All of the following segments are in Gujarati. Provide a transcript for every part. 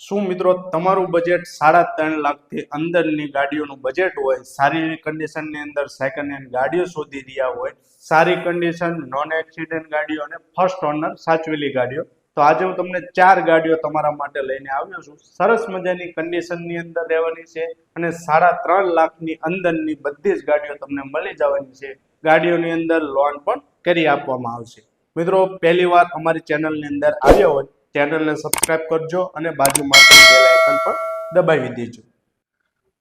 શું મિત્રો તમારું બજેટ સાડા ત્રણ લાખથી અંદરની ગાડીઓનું બજેટ હોય સારી કન્ડિશનની અંદર સેકન્ડ હેન્ડ ગાડીઓ શોધી રહ્યા હોય, સારી કન્ડિશન નોન એક્સિડન્ટ ગાડીઓ અને ફર્સ્ટ ઓનર સાચવેલી ગાડીઓ. તો આજે હું તમને ચાર ગાડીઓ તમારા માટે લઈને આવ્યો છું. સરસ મજાની કન્ડિશનની અંદર રહેવાની છે અને સાડા ત્રણ લાખની અંદરની બધી જ ગાડીઓ તમને મળી જવાની છે. ગાડીઓની અંદર લોન પણ કરી આપવામાં આવશે. મિત્રો, પહેલી વાર અમારી ચેનલની અંદર આવ્યા હોય ચેનલને સબસ્ક્રાઇબ કરજો અને બાજુમાં બેલ આઇકન પણ દબાવી દેજો.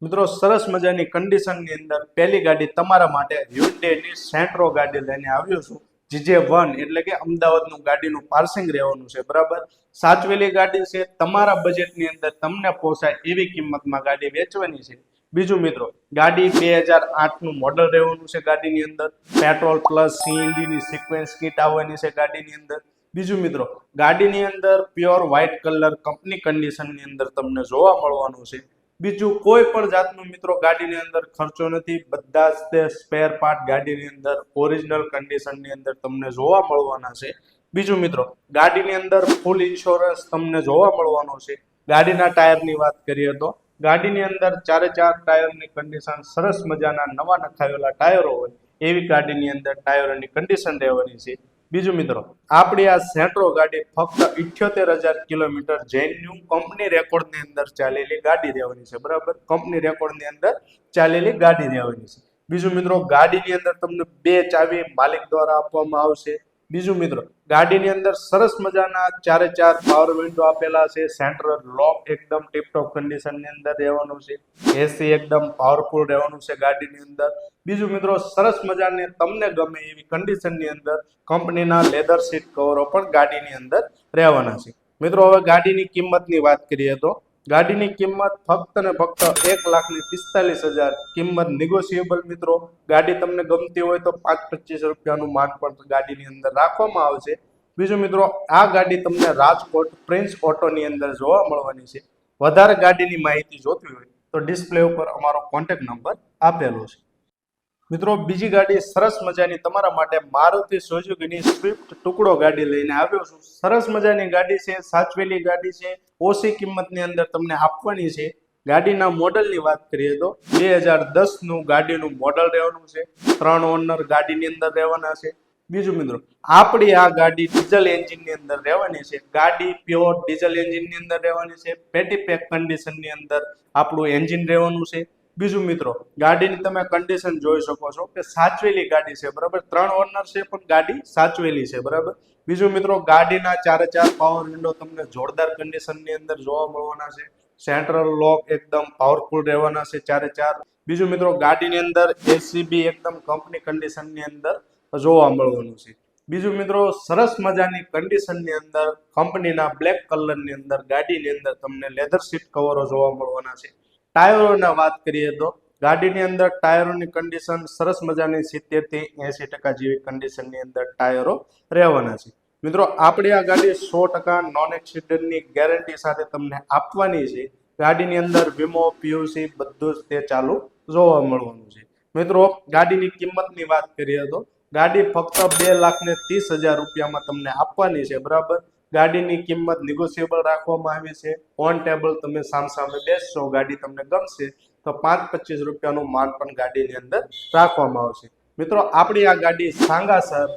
મિત્રો, સરસ મજાની કન્ડિશનની અંદર પહેલી ગાડી તમારા માટે હ્યુન્ડેની સેન્ટ્રો ગાડી લઈને આવ્યો છું. જીજે વન એટલે કે અમદાવાદનું ગાડીનું પાર્સિંગ રહેવાનું છે, બરાબર? સાચવેલી ગાડી છે, તમારા બજેટની અંદર તમને પોસાય એવી કિંમતમાં ગાડી વેચવાની છે. બીજું મિત્રો, ગાડી બે હજાર આઠનું મોડલ રહેવાનું છે ગાડીની અંદર. પેટ્રોલ પ્લસ સીએનજીની સિક્વન્સ કીટ આવવાની છે ગાડીની અંદર. બીજું મિત્રો, ગાડીની અંદર પ્યોર વ્હાઇટ કલર કંપની કન્ડિશનની અંદર તમને જોવા મળવાનું છે. બીજું, કોઈ પણ જાતનું મિત્રો ગાડીની અંદર ખર્ચો નથી. બધા જ તે સ્પેર પાર્ટ ગાડીની અંદર ઓરિજિનલ કન્ડિશનની અંદર તમને જોવા મળવાના છે. બીજું મિત્રો, ગાડીની અંદર ફૂલ ઇન્સ્યોરન્સ તમને જોવા મળવાનો છે. ગાડીના ટાયરની વાત કરીએ તો, ગાડીની અંદર ચારે ચાર ટાયરની કન્ડિશન સરસ મજાના નવા નખાવેલા ટાયરો હોય, એવી ગાડીની અંદર ટાયરોની કન્ડિશન રહેવાની છે. બીજું મિત્રો, આપણી આ સેન્ટ્રો ગાડી ફક્ત ઇઠ્યોતેર હજાર કિલોમીટર જેન્યુ કંપની રેકોર્ડની અંદર ચાલેલી ગાડી રહેવાની છે, બરાબર? કંપની રેકોર્ડની અંદર ચાલેલી ગાડી રહેવાની છે. બીજું મિત્રો, ગાડીની અંદર તમને બે ચાવી માલિક દ્વારા આપવામાં આવશે. બીજું મિત્રો, ગાડીની અંદર સરસ મજાના ચારે ચાર પાવર વિન્ડો આપેલા છે સેન્ટ્રલ લોક એકદમ ટિપટોપ કન્ડિશનની અંદર રહેવાનું છે એસી એકદમ પાવરફુલ રહેવાનું છે ગાડીની અંદર. બીજું મિત્રો, સરસ મજાની, તમને ગમે એવી કન્ડિશનની અંદર કંપનીના લેધર સીટ કવરો પણ ગાડીની અંદર રહેવાના છે. મિત્રો, હવે ગાડીની કિંમતની વાત કરીએ તો ગાડીની કિંમત ફક્ત ને ફક્ત એક લાખની પિસ્તાલીસ હજાર કિંમત નિગોશિયેબલ મિત્રો. ગાડી તમને ગમતી હોય તો પાંચ પચીસ રૂપિયાનું માન પણ ગાડીની અંદર રાખવામાં આવશે. બીજું મિત્રો, આ ગાડી તમને રાજકોટ પ્રિન્સ ઓટોની અંદર જોવા મળવાની છે. વધારે ગાડીની માહિતી જોતી હોય તો ડિસ્પ્લે ઉપર અમારો કોન્ટેક્ટ નંબર આપેલો છે. મિત્રો, બીજી ગાડી સરસ મજાની તમારા માટે મારુતિ સુઝુકીની સ્વિફ્ટ ટુકડો ગાડી લઈને આવ્યો છું. સરસ મજાની ગાડી છે, સાચવેલી ગાડી છે, ઓછી કિંમતની અંદર તમને આપવાની છે. ગાડીના મોડલની વાત કરીએ તો બે હજાર દસનું ગાડીનું મોડલ રહેવાનું છે, ત્રણ ઓનર ગાડીની અંદર રહેવાના છે. બીજું મિત્રો, આપણી આ ગાડી ડીઝલ એન્જિનની અંદર રહેવાની છે. ગાડી પ્યોર ડીઝલ એન્જિનની અંદર રહેવાની છે. પેટી પેક કન્ડિશનની અંદર આપણું એન્જિન રહેવાનું છે. બીજું મિત્રો, ગાડીની તમે કન્ડિશન જોઈ શકો છો કે સાચવેલી ગાડી છે, બરાબર? ત્રણ ઓનર છે પણ ગાડી સાચવેલી છે, બરાબર? બીજું મિત્રો, ગાડીના ચારે ચાર પાવર વિન્ડો તમને જોરદાર કન્ડિશનની અંદર જોવા મળવાના છે. સેન્ટ્રલ લોક એકદમ પાવરફુલ રહેવાના છે ચારે ચાર. બીજું મિત્રો, ગાડીની અંદર એસીબી એકદમ કંપની કન્ડિશનની અંદર જોવા મળવાનું છે. બીજું મિત્રો, સરસ મજાની કન્ડિશનની અંદર કંપનીના બ્લેક કલરની અંદર ગાડીની અંદર તમને લેધર સીટ કવરો જોવા મળવાના છે. ટાયરોના વાત કરીએ તો ગાડીની અંદર ટાયરોની કન્ડિશન સરસ મજાની સિત્તેરથી એંસી ટકા જેવી કન્ડિશનની અંદર ટાયરો રહેવાના છે. મિત્રો, આપણી આ ગાડી સો ટકા નોન એક્સિડન્ટની ગેરંટી સાથે તમને આપવાની છે. ગાડીની અંદર વીમો પીયુસી બધું જ તે ચાલુ જોવા મળવાનું છે. મિત્રો, ગાડીની કિંમતની વાત કરીએ તો ગાડી ફક્ત બે લાખ ને ત્રીસ હજાર રૂપિયામાં તમને આપવાની છે, બરાબર? ગાડીની કિંમત નિગોશિયેબલ રાખવામાં આવી છે. ઓન ટેબલ તમે સામસામે બેસશો, ગાડી તમને ગમશે, તો પાંચ પચીસ રૂપિયાનું માન પણ ગાડીની અંદર રાખવામાં આવશે. મિત્રો, આપણી આ ગાડી સાંગાસર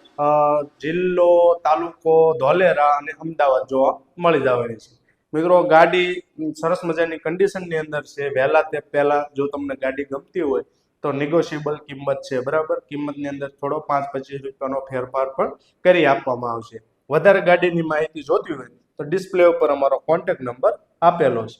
જિલ્લો, તાલુકો, ધોલેરા અને અમદાવાદ જોવા મળી જવાની છે. મિત્રો, ગાડી સરસ મજાની કન્ડિશનની અંદર છે. વહેલા તે પહેલાં જો તમને ગાડી ગમતી હોય, તો નિગોશિયેબલ કિંમત છે, બરાબર? કિંમતની અંદર થોડો પાંચ પચીસ રૂપિયાનો ફેરફાર પણ કરી આપવામાં આવશે. વધારે ગાડીની માહિતી જોતી હોય તો ડિસ્પ્લે ઉપર અમારો કોન્ટેક્ટ નંબર આપેલો છે.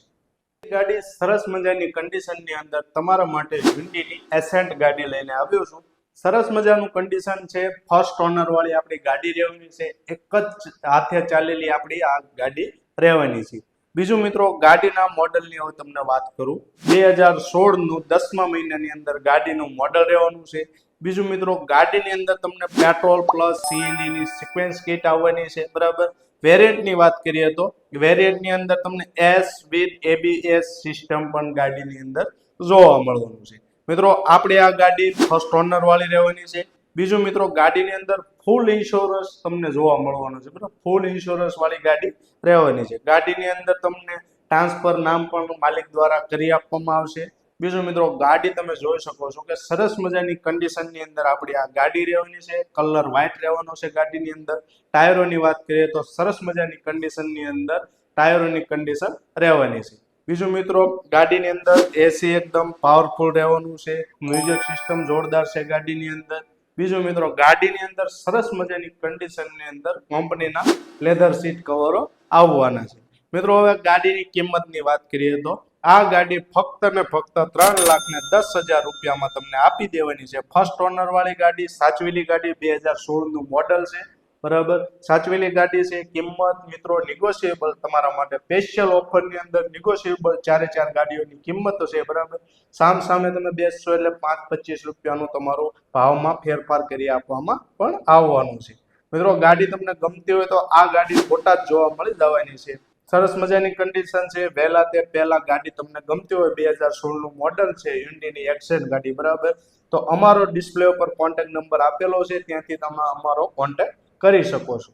ગાડી સરસ મજાની કન્ડિશનની અંદર તમારા માટે હ્યુન્ડીની એસેન્ટ ગાડી લઈને આવ્યો છું. સરસ મજાનું કન્ડિશન છે. ફર્સ્ટ ઓનર વાળી આપણી ગાડી રહેવાની છે. એક જ હાથે ચાલેલી આપણી આ ગાડી રહેવાની છે. બીજું મિત્રો, ગાડીના મોડલની હવે તમને વાત કરું. બે હજાર સોળનું દસમા મહિનાની અંદર ગાડીનું મોડલ રહેવાનું છે. બીજું મિત્રો, ગાડીની અંદર તમને પેટ્રોલ પ્લસ સીએનજીની સિક્વન્સ કિટ આવવાની છે, બરાબર? વેરિયન્ટની વાત કરીએ તો વેરિયન્ટની અંદર તમને એસ વિથ એબીએસ સિસ્ટમ પણ ગાડીની અંદર જોવા મળવાનું છે. મિત્રો, આપણે આ ગાડી ફર્સ્ટ ઓનર વાળી રહેવાની છે. બીજું મિત્રો, ગાડીની અંદર ફૂલ ઇન્સ્યોરન્સ તમને જોવા મળવાનું છે. બરાબર ફૂલ ઇન્સ્યોરન્સ વાળી ગાડી રહેવાની છે. ગાડીની અંદર તમને ટ્રાન્સફર નામ પણ માલિક દ્વારા કરી આપવામાં આવશે. બીજું મિત્રો, ગાડી તમે જોઈ શકો છો કે સરસ મજાની કન્ડિશનની અંદર આપણી આ ગાડી રહેવાની છે કલર વ્હાઇટ રહેવાનો છે ગાડીની અંદર. ટાયરોની વાત કરીએ તો સરસ મજાની કન્ડિશનની અંદર ટાયરોની કન્ડિશન રહેવાની છે. બીજું મિત્રો, ગાડીની અંદર એસી એકદમ પાવરફુલ રહેવાનું છે મ્યુઝિક સિસ્ટમ જોરદાર છે ગાડીની અંદર. બીજું મિત્રો, ગાડીની અંદર સરસ મજાની કન્ડિશનની અંદર કંપનીના લેધર સીટ કવરો આવવાના છે. મિત્રો, હવે ગાડીની કિંમતની વાત કરીએ તો આ ગાડી ફક્ત ને ફક્ત ત્રણ લાખ ને દસ હજાર રૂપિયામાં તમને આપી દેવાની છે. ફર્સ્ટ ઓનર વાળી ગાડી, સાચવેલી ગાડી બે હજાર સોળનું મોડલ છે. બરાબર? સાચવેલી ગાડી છે, કિંમત મિત્રો નિગોશિયેબલ તમારા માટે. સ્પેશિયલ ઓફરની અંદર નિગોશિયેબલ ચારે ચાર ગાડીઓની કિંમત છે, બરાબર? સામ સામે તમે બેસશો એટલે પાંચ પચીસ રૂપિયાનું તમારું ભાવમાં ફેરફાર કરી આપવામાં પણ આવવાનું છે. મિત્રો, ગાડી તમને ગમતી હોય તો આ ગાડી બોટાદ જોવા મળી જવાની છે. સરસ મજાની કન્ડિશન છે. વહેલા તે પહેલા ગાડી તમને ગમતી હોય બે હજાર સોળનું મોડલ છે યુન્ડીની એક્સેન ગાડી, બરાબર? તો અમારો ડિસ્પ્લે ઉપર કોન્ટેક્ટ નંબર આપેલો છે. ત્યાંથી તમે અમારો કોન્ટેક્ટ કરી શકો છો.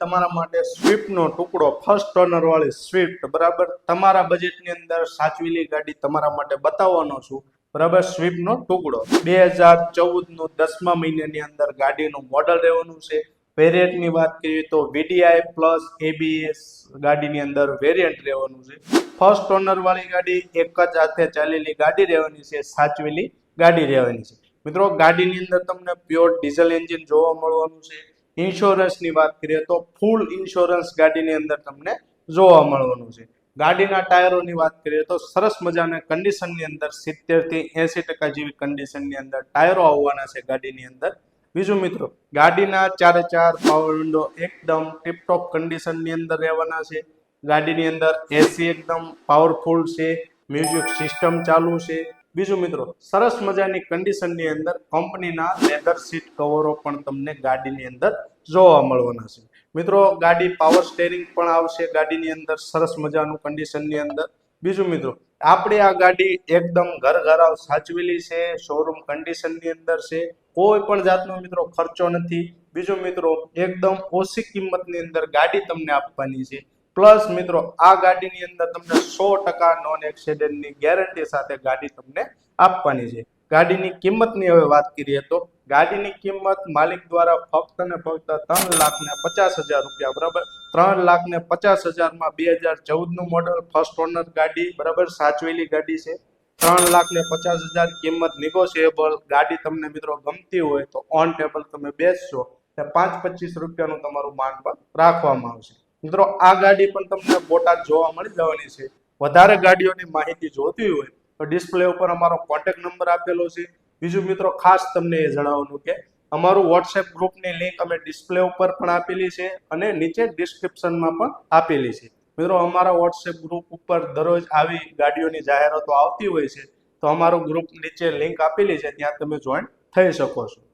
તમારા માટે સ્વિફ્ટનો ટુકડો ફર્સ્ટ ઓનરવાળી સ્વિફ્ટ, બરાબર? તમારા બજેટની અંદર સાચવેલી ગાડી તમારા માટે બતાવવાનો છું. બરાબર? સ્વિફ્ટનો ટુકડો. બે હજાર ચૌદનું દસમા મહિનાની અંદર ગાડીનું મોડલ રહેવાનું છે. વેરિયન્ટની વાત કરીએ તો વીડીઆઈ પ્લસ એબીએસ ગાડીની અંદર વેરિયન્ટ રહેવાનું છે. ફર્સ્ટ ઓનર વાળી ગાડી એક જ હાથે ચાલેલી ગાડી રહેવાની છે, સાચવેલી ગાડી રહેવાની છે. મિત્રો, ગાડીની અંદર તમને પ્યોર ડીઝલ એન્જિન જોવા મળવાનું છે. ઇન્સ્યોરન્સની વાત કરીએ તો ફૂલ ઇન્સ્યોરન્સ ગાડીની અંદર તમને જોવા મળવાનું છે. ગાડીના ટાયરોની વાત કરીએ તો સરસ મજાના કન્ડિશનની અંદર સિત્તેરથી એસી ટકા જેવી કન્ડિશનની અંદર ટાયરો આવવાના છે ગાડીની અંદર. બીજું મિત્રો, ગાડીના ચારે ચાર પાવર વિન્ડો એકદમ ટીપટોપ કન્ડિશનની અંદર રહેવાના છે. ગાડીની અંદર એસી એકદમ પાવરફુલ છે મ્યુઝિક સિસ્ટમ ચાલુ છે. બીજું મિત્રો, સરસ મજાની કન્ડિશનની અંદર કંપનીના લેધર સીટ કવરો પણ તમને ગાડીની અંદર જોવા મળવાના છે. મિત્રો, ગાડી પાવર સ્ટેરિંગ પણ આવશે ગાડીની અંદર સરસ મજાનું કન્ડિશનની અંદર. બીજું મિત્રો આપણી આ ગાડી એકદમ ઘર ઘરાવ સાચવેલી છે શોરૂમ કન્ડિશનની અંદર છે. કોઈ પણ જાતનો મિત્રો ખર્ચો નથી. બીજો મિત્રો, એકદમ ઓછી કિંમતની અંદર ગાડી તમને આપવાની છે. પ્લસ મિત્રો, આ ગાડીની અંદર તમને સો ટકા નોન એક્સિડન્ટની ગેરંટી સાથે ગાડી તમને આપવાની છે. ગાડીની કિંમતની હવે વાત કરીએ તો ગાડીની કિંમત માલિક દ્વારા ફક્ત ને ફક્ત ત્રણ લાખ ને પચાસ હજાર રૂપિયા, બરાબર? ત્રણ લાખ ને પચાસ હજારમાં બે હજાર ચૌદનું મોડલ ફર્સ્ટ ઓનર ગાડી, બરાબર? સાચવેલી ગાડી છે. ત્રણ લાખ ને પચાસ હજાર કિંમત નિગોશિયેબલ ગાડી તમને મિત્રો ગમતી હોય તો ઓન ટેબલ તમે બેસશો તે પાંચ પચીસ રૂપિયાનું તમારું માંગ પણ રાખવામાં આવશે. મિત્રો, આ ગાડી પણ તમને બોટાદ જોવા મળી જવાની છે. વધારે ગાડીઓની માહિતી જોતી હોય ડિસ્પ્લે ઉપર અમારો કોન્ટેક્ટ નંબર આપેલો છે. બીજું મિત્રો ખાસ તમને એ જણાવવાનું કે અમારું વોટ્સએપ ગ્રુપની લિંક અમે ડિસ્પ્લે ઉપર પણ આપેલી છે અને નીચે ડિસ્ક્રિપ્શનમાં પણ આપેલી છે. મિત્રો અમારા વોટ્સએપ ગ્રુપ ઉપર દરરોજ આવી ગાડીઓની જાહેરાતો આવતી હોય છે તો અમારું ગ્રુપ નીચે લિંક આપેલી છે, ત્યાં તમે જોઈન થઈ શકો છો.